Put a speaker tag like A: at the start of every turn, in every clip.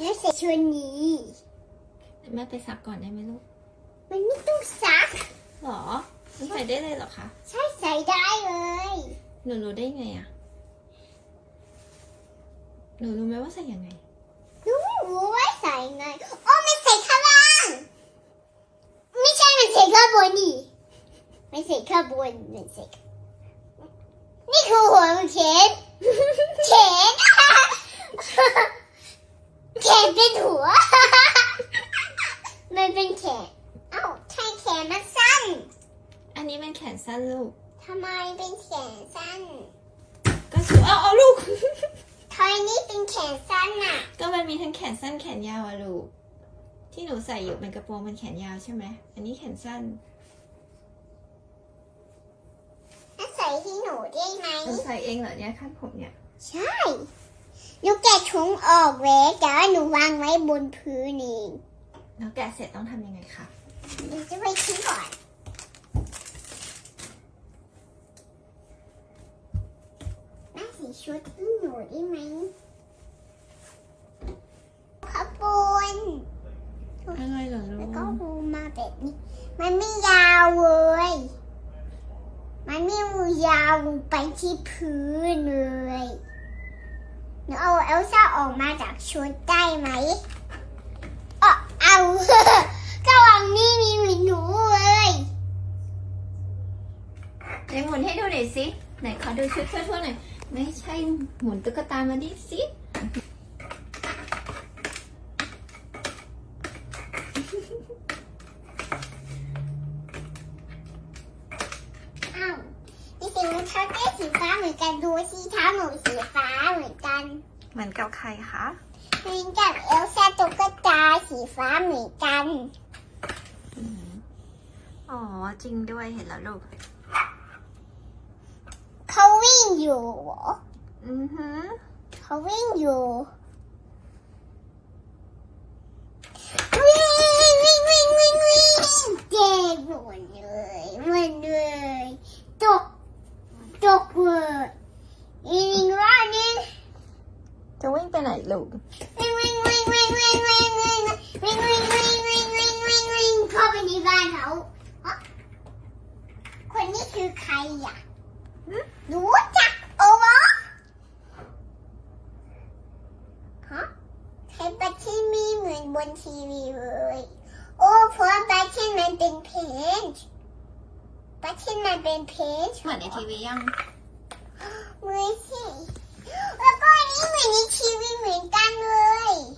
A: แล้วใส่ชุดนี้
B: แม่ไปซักก่อนได้ไหมลูก
A: มันไม่ต้องซัก
B: หรอมันใส่ได้เลยเหรอคะ
A: ใช่ใส่ได้เลย
B: หนูรู้ได้ไงอะหนูรู้ไหมว่าใส่ยังไง
A: หนูไม่รู้ว่าใส่ไง โอ้มันใส่ข้างล่าง ไม่ใช่ มันใส่ข้างบนนี่ไม่ใส่ข้างบนมันใส่นี่คือหัวมันเขนเขนแขนเป็นหัว มันเป็นแขน เอ้าใช่แขนมันสั้น
B: อันนี้เป็นแขนสั้นลูก
A: ทำไมเป็นแขนสั้น
B: ก็ชูเอาเอาลูก
A: ทำไมนี่เป็นแขนสั้นน่ะ
B: ก็มันมีทั้งแขนสั้นแขนยาวอะลูก ที่หนูใส่อยู่เป็นกระโปรงเป็นแขนยาวใช่ไหม อันนี้แขนสั้น
A: น่าใส่ที่หนูได้ไหม
B: หนูใส่เองเหรอเนี่ยคาดผมเนี่ย
A: ใช่ หนูแกะถุงออกเว้ยแต่ว่าหนูวางไว้บนพื้นเอง
B: แล้วแกะเสร็จต้องทำยังไงคะ
A: เดี๋ยวจะไปทิ้งก่อน น่าใส่ชุดที่หนูได้ไหมขบวน
B: อะไรเหรอลู
A: แล้ว
B: ก
A: ก็หูมาแบบนี้ มันไม่ยาวเลย มันไม่ยาวไปที่พื้นเลย หนูเอาเอลซ่าออกมาจากชุดได้ไหมเออเอาก็วังนี่มีหนหนูเลย
B: ไหนหมุนให้ดูหน่อยสิไหนขอดูชุดทั่วๆหน่อย ไม่ใช่หมุนตุ๊กตามาดิสิ
A: อ้าวนี่สิมันเท้าเต้สีฟ้า เหมือนกันดูสิเท้าหนูสีฟ้าเหมือนกัน
B: เหมือนกับใครคะ
A: เหมือนกับเอลซ่าตุ๊กตาสีฟ้าเหมือนกัน
B: อ๋อจริงด้วยเห็นแล้วลูก
A: เขาวิ่งอยู่เหรอ
B: อือหือ
A: เขาวิ่งอยู่วิ่งวิ่งวิ่งวิ่งวิ่งเจ็บหมดเลยมันเลยตกต กเลยอีกหนึ่งรอบนึง
B: จะวิ่งไปไหนลูก
A: วิ่งวิ่งวิ่งวิ่งวิ่งวิ่งวิ่งวิ่งวิ่งวิ่งวิ่งวิ่งวิ่งวิ่งเข้าไปในบ้านเขาฮะคนนี้คือใครอะรู้จักโอวะฮะใครปัดที่มีเหมือนบนทีวีเลย โอ้เพราะปัดที่มันเป็นเพนช์ปัดที่มันเป็นเพนช์
B: เหมือนในทีวียัง
A: 10 Ôi con ý mình đi chi với mình ca người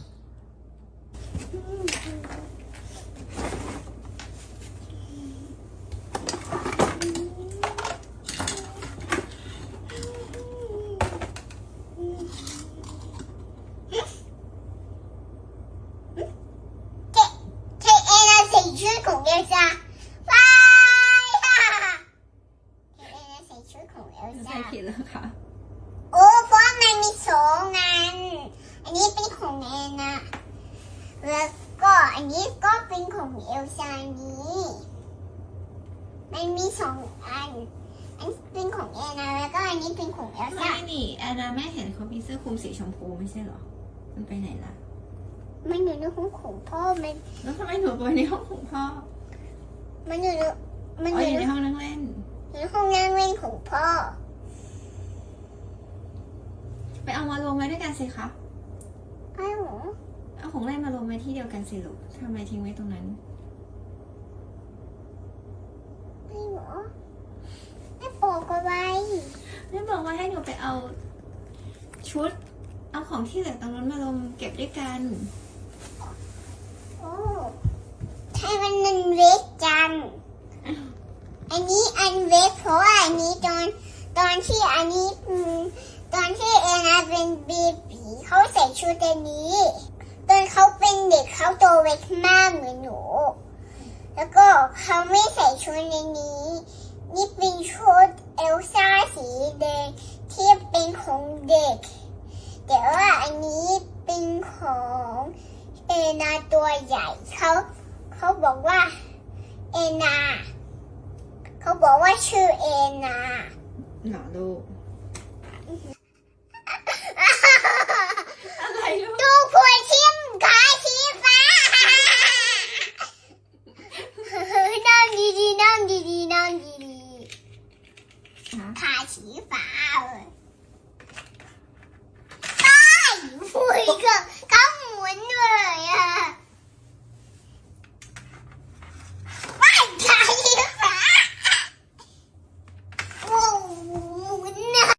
A: Chị, chị em là thầy chơi cùng? ใช่ซ่า
B: ผิดแล้วค่ะ
A: โอ้เพราะมันมีสองอันอันนี้เป็นของแอนนะ แล้วก็อันนี้ก็เป็นของเอลซ่านี้ มันมีสองอัน อันเป็นของแอนนะแล้วก็อันนี้เป็นของเอล
B: ไม่
A: ซ่า
B: นี่แอนนาแม่เห็นเขามีเสื้อคลุมสีชมพูไม่ใช่เหรอ มันไปไหนล่ะ
A: มันอยู่ในห้องของพ่อ มัน
B: แล้วทำไมหนูไปในห้องของพ่อ
A: มันอยู่ในมัน
B: อ๋
A: อ
B: อยู่ยู่
A: ใน
B: ในห้องนั่งเล่น
A: ในห้องนั่งเล่นของพ่อ
B: ไปเอามารวมไว้ด้วยกันสิคะ
A: ไอ้หรอ
B: เอาของเล่นมารวมไว้ที่เดียวกันสิลูกทำไมทิ้งไว้ตรงนั้น
A: ไอ้หรอไอ้บอกเอาไว้
B: แม่บอกว่าให้หนูไปเอาชุด เอาของที่เหลือตรงนั้นมารวมเก็บด้วยกัน
A: โอ้ให้มันมันเล็กจัง อันนี้อันเล็กเพราะว่าอันนี้ตอนตอนที่อันนี้ตอนที่เอนาเป็นบีบีเขาใส่ชุดอันนี้ ตอนเขาเป็นเด็กเขาโตเล็กมากเหมือนหนู แล้วก็เขาไม่ใส่ชุดในนี้ นี่เป็นชุดเอลซ่าสีแดงที่เป็นของเด็ก แต่ว่าอันนี้เป็นของเอนาตัวใหญ่เขาเขาบอกว่าเอนา เขาบอกว่าชื่อเอนา
B: หนาลูตู้ดูผุยชิมขาชีฟ้านั่ง
A: ดีๆนั่งดีๆนั่งดีๆขาชีฟ้า